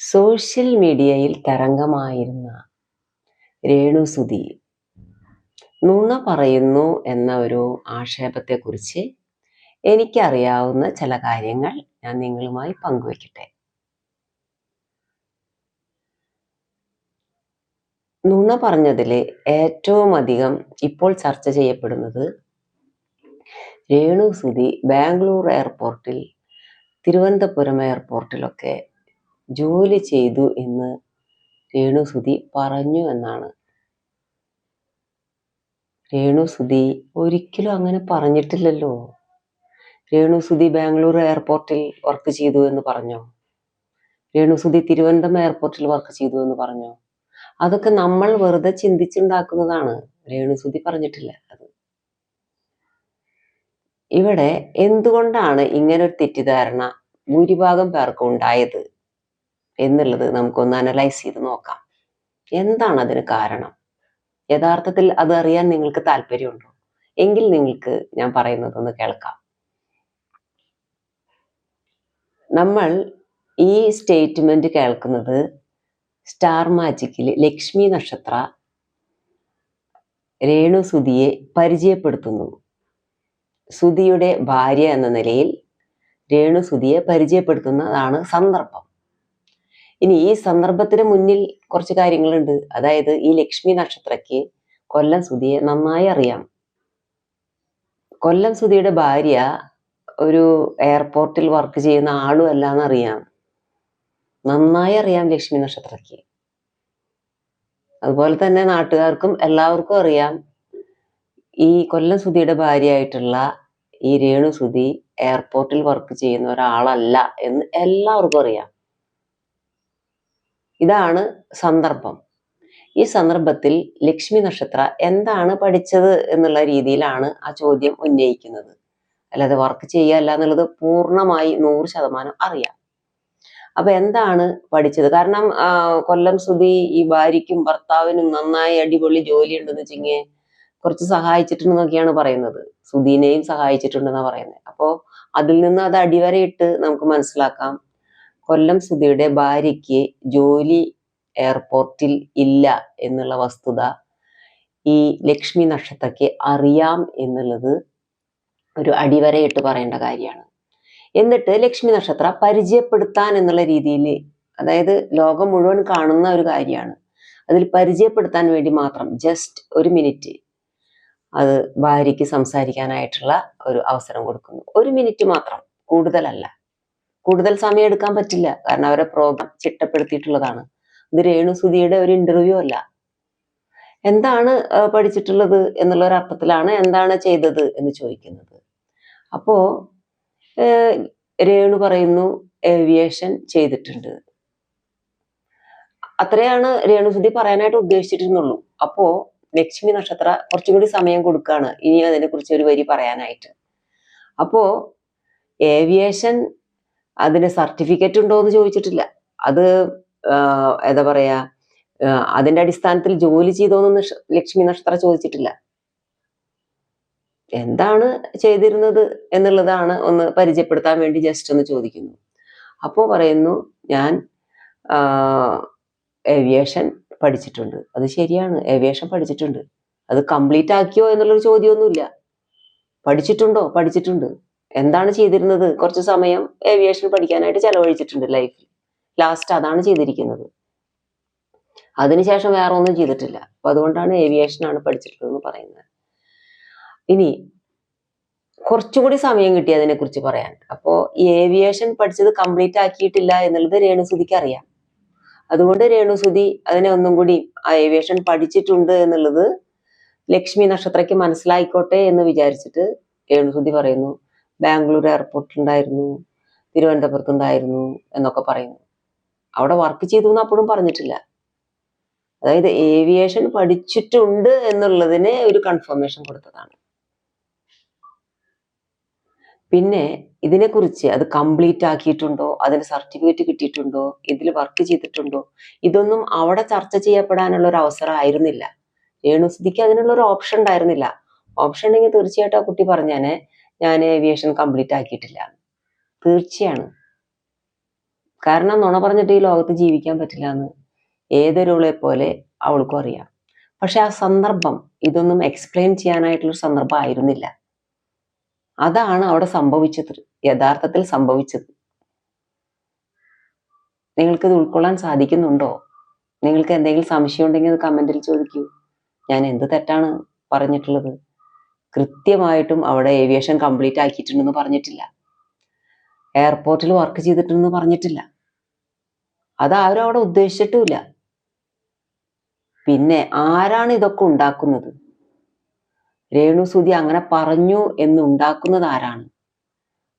Social മീഡിയയിൽ തരംഗമായിരുന്ന രേണു സുധി നുണ പറയുന്നു എന്ന ഒരു ആക്ഷേപത്തെക്കുറിച്ച് എനിക്കറിയാവുന്ന ചില കാര്യങ്ങൾ ഞാൻ നിങ്ങളുമായി പങ്കുവയ്ക്കട്ടെ നുണ പറഞ്ഞതിൽ ഏറ്റവും അധികം ഇപ്പോൾ ചർച്ച ചെയ്യപ്പെടുന്നത് രേണു സുധി ബാംഗ്ലൂർ എയർപോർട്ടിൽ തിരുവനന്തപുരം എയർപോർട്ടിലൊക്കെ ജോലി ചെയ്തു എന്ന് രേണുസുതി പറഞ്ഞു എന്നാണ്. രേണുസുതി ഒരിക്കലും അങ്ങനെ പറഞ്ഞിട്ടില്ലല്ലോ. രേണുസുതി ബാംഗ്ലൂർ എയർപോർട്ടിൽ വർക്ക് ചെയ്തു എന്ന് പറഞ്ഞോ? രേണുസുതി തിരുവനന്തപുരം എയർപോർട്ടിൽ വർക്ക് ചെയ്തു എന്ന് പറഞ്ഞോ? അതൊക്കെ നമ്മൾ വെറുതെ ചിന്തിച്ചുണ്ടാക്കുന്നതാണ്. രേണുസുതി പറഞ്ഞിട്ടില്ല അത്. ഇവിടെ എന്തുകൊണ്ടാണ് ഇങ്ങനെ ഒരു തെറ്റിദ്ധാരണ ഭൂരിഭാഗം പേർക്കും ഉണ്ടായത്? എന്നുള്ളത് നമുക്കൊന്ന് അനലൈസ് ചെയ്ത് നോക്കാം. എന്താണ് അതിന് കാരണം? യഥാർത്ഥത്തിൽ അത് അറിയാൻ നിങ്ങൾക്ക് താല്പര്യമുണ്ടോ? എങ്കിൽ നിങ്ങൾക്ക് ഞാൻ പറയുന്നത് ഒന്ന് കേൾക്കാം. നമ്മൾ ഈ സ്റ്റേറ്റ്മെന്റ് കേൾക്കുന്നത് സ്റ്റാർ മാജിക്കിൽ ലക്ഷ്മി നക്ഷത്ര രേണു സുധിയെ പരിചയപ്പെടുത്തുന്നു. സുധിയുടെ ഭാര്യ എന്ന നിലയിൽ രേണു സുധിയെ പരിചയപ്പെടുത്തുന്നതാണ് സന്ദർഭം. ഇനി ഈ സന്ദർഭത്തിന് മുന്നിൽ കുറച്ച് കാര്യങ്ങളുണ്ട്. അതായത് ഈ ലക്ഷ്മി നക്ഷത്രയ്ക്ക് കൊല്ലം സുധിയെ നന്നായി അറിയാം. കൊല്ലം സുധിയുടെ ഭാര്യ ഒരു എയർപോർട്ടിൽ വർക്ക് ചെയ്യുന്ന ആളും അല്ല എന്നറിയാം നന്നായി അറിയാം ലക്ഷ്മി നക്ഷത്രയ്ക്ക്. അതുപോലെ തന്നെ നാട്ടുകാർക്കും എല്ലാവർക്കും അറിയാം. ഈ കൊല്ലം സുധിയുടെ ഭാര്യയായിട്ടുള്ള ഈ രേണു സുധി എയർപോർട്ടിൽ വർക്ക് ചെയ്യുന്ന ഒരാളല്ല എന്ന് എല്ലാവർക്കും അറിയാം. ഇതാണ് സന്ദർഭം. ഈ സന്ദർഭത്തിൽ ലക്ഷ്മി നക്ഷത്ര എന്താണ് പഠിച്ചത് എന്നുള്ള രീതിയിലാണ് ആ ചോദ്യം ഉന്നയിക്കുന്നത്. അല്ലാതെ വർക്ക് ചെയ്യുകയല്ല എന്നുള്ളത് പൂർണമായി നൂറ് ശതമാനം അറിയാം. അപ്പൊ എന്താണ് പഠിച്ചത്? കാരണം കൊല്ലം സുധി ഈ ഭാര്യയ്ക്കും ഭർത്താവിനും നന്നായി അടിപൊളി ജോലി ഉണ്ടെന്ന് വെച്ചിങ്ങനെ കുറച്ച് സഹായിച്ചിട്ടുണ്ടെന്നൊക്കെയാണ് പറയുന്നത്. സുധീനെയും സഹായിച്ചിട്ടുണ്ടെന്നാണ് പറയുന്നത്. അപ്പോൾ അതിൽ നിന്ന് അത് അടിവരയിട്ട് നമുക്ക് മനസ്സിലാക്കാം. കൊല്ലം സുധിയുടെ ഭാര്യയ്ക്ക് ജോലി എയർപോർട്ടിൽ ഇല്ല എന്നുള്ള വസ്തുത ഈ ലക്ഷ്മി നക്ഷത്രയ്ക്ക് അറിയാം എന്നുള്ളത് ഒരു അടിവരയിട്ട് പറയേണ്ട കാര്യമാണ്. എന്നിട്ട് ലക്ഷ്മി നക്ഷത്ര പരിചയപ്പെടുത്താൻ എന്നുള്ള രീതിയിൽ അതായത് ലോകം മുഴുവൻ കാണുന്ന ഒരു കാര്യമാണ്. അതിൽ പരിചയപ്പെടുത്താൻ വേണ്ടി മാത്രം ജസ്റ്റ് ഒരു മിനിറ്റ് അത് ഭാര്യയ്ക്ക് സംസാരിക്കാനായിട്ടുള്ള ഒരു അവസരം കൊടുക്കുന്നു. ഒരു മിനിറ്റ് മാത്രം കൂടുതലല്ല. കൂടുതൽ സമയം എടുക്കാൻ പറ്റില്ല. കാരണം അവരെ പ്രോഗ്രാം ചിട്ടപ്പെടുത്തിയിട്ടുള്ളതാണ്. ഇത് രേണുസുതിയുടെ ഒരു ഇന്റർവ്യൂ അല്ല. എന്താണ് പഠിച്ചിട്ടുള്ളത് എന്നുള്ള ഒരു അർത്ഥത്തിലാണ് എന്താണ് ചെയ്തത് എന്ന് ചോദിക്കുന്നത്. അപ്പോ രേണു പറയുന്നു ഏവിയേഷൻ ചെയ്തിട്ടുണ്ട്. അത്രയാണ് രേണുസുതി പറയാനായിട്ട് ഉദ്ദേശിച്ചിട്ടുള്ളൂ അപ്പോ ലക്ഷ്മി നക്ഷത്ര കുറച്ചും കൂടി സമയം കൊടുക്കുകയാണ് ഇനി അതിനെ കുറിച്ച് ഒരു വരി പറയാനായിട്ട്. അപ്പോ ഏവിയേഷൻ അതിന് സർട്ടിഫിക്കറ്റ് ഉണ്ടോ എന്ന് ചോദിച്ചിട്ടില്ല. അത് എന്താ പറയാ അതിന്റെ അടിസ്ഥാനത്തിൽ ജോലി ചെയ്തോന്ന് ലക്ഷ്മി നക്ഷത്ര ചോദിച്ചിട്ടില്ല. എന്താണ് ചെയ്തിരുന്നത് എന്നുള്ളതാണ് ഒന്ന് പരിചയപ്പെടുത്താൻ വേണ്ടി ജസ്റ്റ് ഒന്ന് ചോദിക്കുന്നു. അപ്പോൾ പറയുന്നു ഞാൻ ഏവിയേഷൻ പഠിച്ചിട്ടുണ്ട്. അത് ശരിയാണ് ഏവിയേഷൻ പഠിച്ചിട്ടുണ്ട്. അത് കംപ്ലീറ്റ് ആക്കിയോ എന്നുള്ളൊരു ചോദ്യമൊന്നുമില്ല. പഠിച്ചിട്ടുണ്ടോ? പഠിച്ചിട്ടുണ്ട്. എന്താണ് ചെയ്തിരുന്നത്? കുറച്ച് സമയം ഏവിയേഷൻ പഠിക്കാനായിട്ട് ചെലവഴിച്ചിട്ടുണ്ട് ലൈഫിൽ ലാസ്റ്റ് അതാണ് ചെയ്തിരിക്കുന്നത്. അതിനുശേഷം വേറെ ഒന്നും ചെയ്തിട്ടില്ല. അപ്പൊ അതുകൊണ്ടാണ് ഏവിയേഷൻ ആണ് പഠിച്ചിട്ടുള്ളതെന്ന് പറയുന്നത്. ഇനി കുറച്ചുകൂടി സമയം കിട്ടി അതിനെ കുറിച്ച് പറയാൻ. അപ്പോ ഈ ഏവിയേഷൻ പഠിച്ചത് കംപ്ലീറ്റ് ആക്കിയിട്ടില്ല എന്നുള്ളത് രേണുസുതിക്ക് അറിയാം. അതുകൊണ്ട് രേണുസുതി അതിനെ ഒന്നും കൂടി ആ ഏവിയേഷൻ പഠിച്ചിട്ടുണ്ട് എന്നുള്ളത് ലക്ഷ്മി നക്ഷത്രയ്ക്ക് മനസ്സിലായിക്കോട്ടെ എന്ന് വിചാരിച്ചിട്ട് രേണുസുതി പറയുന്നു ബാംഗ്ലൂർ എയർപോർട്ടിലുണ്ടായിരുന്നു തിരുവനന്തപുരത്തുണ്ടായിരുന്നു എന്നൊക്കെ പറയുന്നു. അവിടെ വർക്ക് ചെയ്തു എന്ന് അപ്പോഴും പറഞ്ഞിട്ടില്ല. അതായത് ഏവിയേഷൻ പഠിച്ചിട്ടുണ്ട് എന്നുള്ളതിന് ഒരു കൺഫർമേഷൻ കൊടുത്തതാണ്. പിന്നെ ഇതിനെക്കുറിച്ച് അത് കംപ്ലീറ്റ് ആക്കിയിട്ടുണ്ടോ? അതിന് സർട്ടിഫിക്കറ്റ് കിട്ടിയിട്ടുണ്ടോ? ഇതിൽ വർക്ക് ചെയ്തിട്ടുണ്ടോ? ഇതൊന്നും അവിടെ ചർച്ച ചെയ്യപ്പെടാനുള്ള ഒരു അവസരം ആയിരുന്നില്ല. രേണുസിദ്ധിക്ക് അതിനുള്ള ഒരു ഓപ്ഷൻ ഉണ്ടായിരുന്നില്ല. ഓപ്ഷൻ ഉണ്ടെങ്കിൽ തീർച്ചയായിട്ടും ആ കുട്ടി പറഞ്ഞാനെ ഞാൻ ഏവിയേഷൻ കംപ്ലീറ്റ് ആക്കിയിട്ടില്ല. തീർച്ചയാണ്. കാരണം നുണ പറഞ്ഞിട്ട് ഈ ലോകത്ത് ജീവിക്കാൻ പറ്റില്ല എന്ന് ഏതൊരുളെ പോലെ അവൾക്കും അറിയാം. പക്ഷെ ആ സന്ദർഭം ഇതൊന്നും എക്സ്പ്ലെയിൻ ചെയ്യാനായിട്ടുള്ള സന്ദർഭം ആയിരുന്നില്ല. അതാണ് അവിടെ സംഭവിച്ചത് യഥാർത്ഥത്തിൽ സംഭവിച്ചത്. നിങ്ങൾക്കിത് ഉൾക്കൊള്ളാൻ സാധിക്കുന്നുണ്ടോ? നിങ്ങൾക്ക് എന്തെങ്കിലും സംശയം ഉണ്ടെങ്കിൽ അത് കമന്റിൽ ചോദിക്കൂ. ഞാൻ എന്ത് തെറ്റാണ് പറഞ്ഞിട്ടുള്ളത്? കൃത്യമായിട്ടും അവിടെ ഏവിയേഷൻ കംപ്ലീറ്റ് ആക്കിയിട്ടുണ്ടെന്ന് പറഞ്ഞിട്ടില്ല. എയർപോർട്ടിൽ വർക്ക് ചെയ്തിട്ടുണ്ടെന്ന് പറഞ്ഞിട്ടില്ല. അതാരും അവിടെ ഉദ്ദേശിച്ചിട്ടുമില്ല. പിന്നെ ആരാണ് ഇതൊക്കെ ഉണ്ടാക്കുന്നത്? രേണു സുധി അങ്ങനെ പറഞ്ഞു എന്ന് ഉണ്ടാക്കുന്നത് ആരാണ്?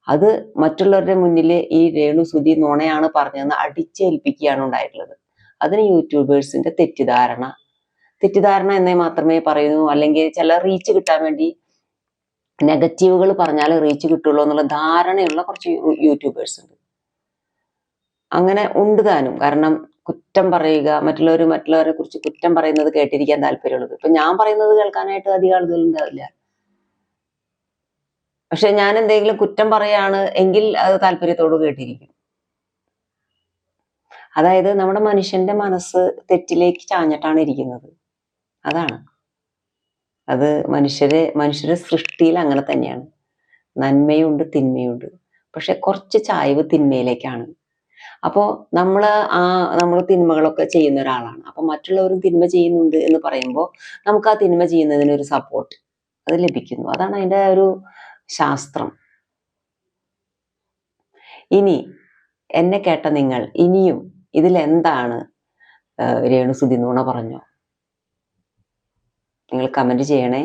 അത് മറ്റുള്ളവരുടെ മുന്നിൽ ഈ രേണു സുധി നുണയാണ് പറഞ്ഞതെന്ന് അടിച്ചേൽപ്പിക്കുകയാണ് ഉണ്ടായിട്ടുള്ളത്. അതിന് യൂട്യൂബേഴ്സിന്റെ തെറ്റിദ്ധാരണ. തെറ്റിദ്ധാരണ എന്നേ മാത്രമേ പറയുന്നു. അല്ലെങ്കിൽ ചില റീച്ച് കിട്ടാൻ വേണ്ടി നെഗറ്റീവുകൾ പറഞ്ഞാലേ റീച്ച് കിട്ടുള്ളൂ എന്നുള്ള ധാരണയുള്ള കുറച്ച് യൂട്യൂബേഴ്സ് ഉണ്ട്. അങ്ങനെ ഉണ്ട് താനും. കാരണം കുറ്റം പറയുക മറ്റുള്ളവർ മറ്റുള്ളവരെ കുറിച്ച് കുറ്റം പറയുന്നത് കേട്ടിരിക്കാൻ താല്പര്യമുള്ളത്. ഇപ്പൊ ഞാൻ പറയുന്നത് കേൾക്കാനായിട്ട് അധികം ആളുകൾ ഉണ്ടാവില്ല. പക്ഷെ ഞാൻ എന്തെങ്കിലും കുറ്റം പറയാണ് എങ്കിൽ അത് താല്പര്യത്തോട് കേട്ടിരിക്കും. അതായത് നമ്മുടെ മനുഷ്യന്റെ മനസ്സ് തെറ്റിലേക്ക് ചാഞ്ഞിട്ടാണ് ഇരിക്കുന്നത്. അതാണ്. അത് മനുഷ്യരെ മനുഷ്യരുടെ സൃഷ്ടിയിൽ അങ്ങനെ തന്നെയാണ്. നന്മയുണ്ട് തിന്മയുണ്ട്. പക്ഷെ കുറച്ച് ചായ്വ് തിന്മയിലേക്കാണ്. അപ്പോൾ നമ്മൾ ആ നമ്മൾ തിന്മകളൊക്കെ ചെയ്യുന്ന ഒരാളാണ്. അപ്പൊ മറ്റുള്ളവരും തിന്മ ചെയ്യുന്നുണ്ട് എന്ന് പറയുമ്പോൾ നമുക്ക് ആ തിന്മ ചെയ്യുന്നതിന് ഒരു സപ്പോർട്ട് അത് ലഭിക്കുന്നു. അതാണ് അതിന്റെ ഒരു ശാസ്ത്രം. ഇനി എന്നെ കേട്ട നിങ്ങൾ ഇനിയും ഇതിലെന്താണ് രേണുസുതി നൂണ പറഞ്ഞോ? നിങ്ങൾ കമന്റ് ചെയ്യണേ.